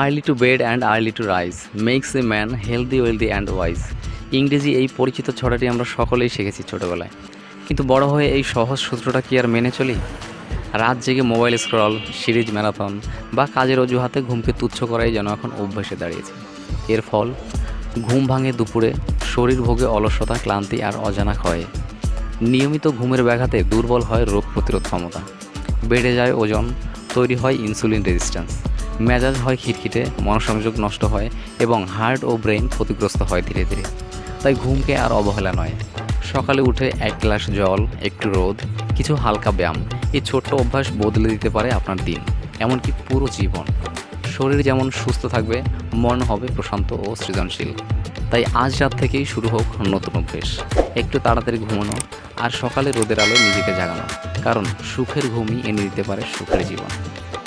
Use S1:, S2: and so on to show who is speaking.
S1: Early to bed and early to rise, makes a man, healthy, wealthy and wise. ইংরেজি এই পরিচিত ছড়াটি আমরা সকলেই শিখেছি ছোটোবেলায়। কিন্তু বড় হয়ে এই সহজ সূত্রটা কি আর মেনে চলি? রাত জেগে মোবাইল স্ক্রল, সিরিজ ম্যারাথন বা কাজের অজুহাতে ঘুমকে তুচ্ছ করাই যেন এখন অভ্যাসে দাঁড়িয়েছে। এর ফল, ঘুম ভাঙে দুপুরে, শরীর ভোগে অলসতা, ক্লান্তি আর অজানা ক্ষয়ে। নিয়মিত ঘুমের ব্যাঘাতে দুর্বল হয় রোগ প্রতিরোধ ক্ষমতা। বেড়ে যায় ওজন, তৈরি হয় ইনসুলিন রেজিস্ট্যান্স। মেজাজ হয় খিটখিটে, মনসংযোগ নষ্ট হয় এবং হার্ট ও ব্রেন ক্ষতিগ্রস্ত হয় ধীরে ধীরে। তাই ঘুমকে আর অবহেলা নয়। সকালে উঠে এক গ্লাস জল, একটু রোদ, কিছু হালকা ব্যায়াম এই ছোট্ট অভ্যাস বদলে দিতে পারে আপনার দিন, এমনকি পুরো জীবন। শরীর যেমন সুস্থ থাকবে, মন হবে প্রশান্ত ও সৃজনশীল। তাই আজ রাত থেকেই শুরু হোক নতুন অভ্যেস। একটু তাড়াতাড়ি ঘুমানো আর সকালে রোদের আলো নিজেকে জাগানো, কারণ সুখের ঘুমই এনে দিতে পারে সুখের জীবন।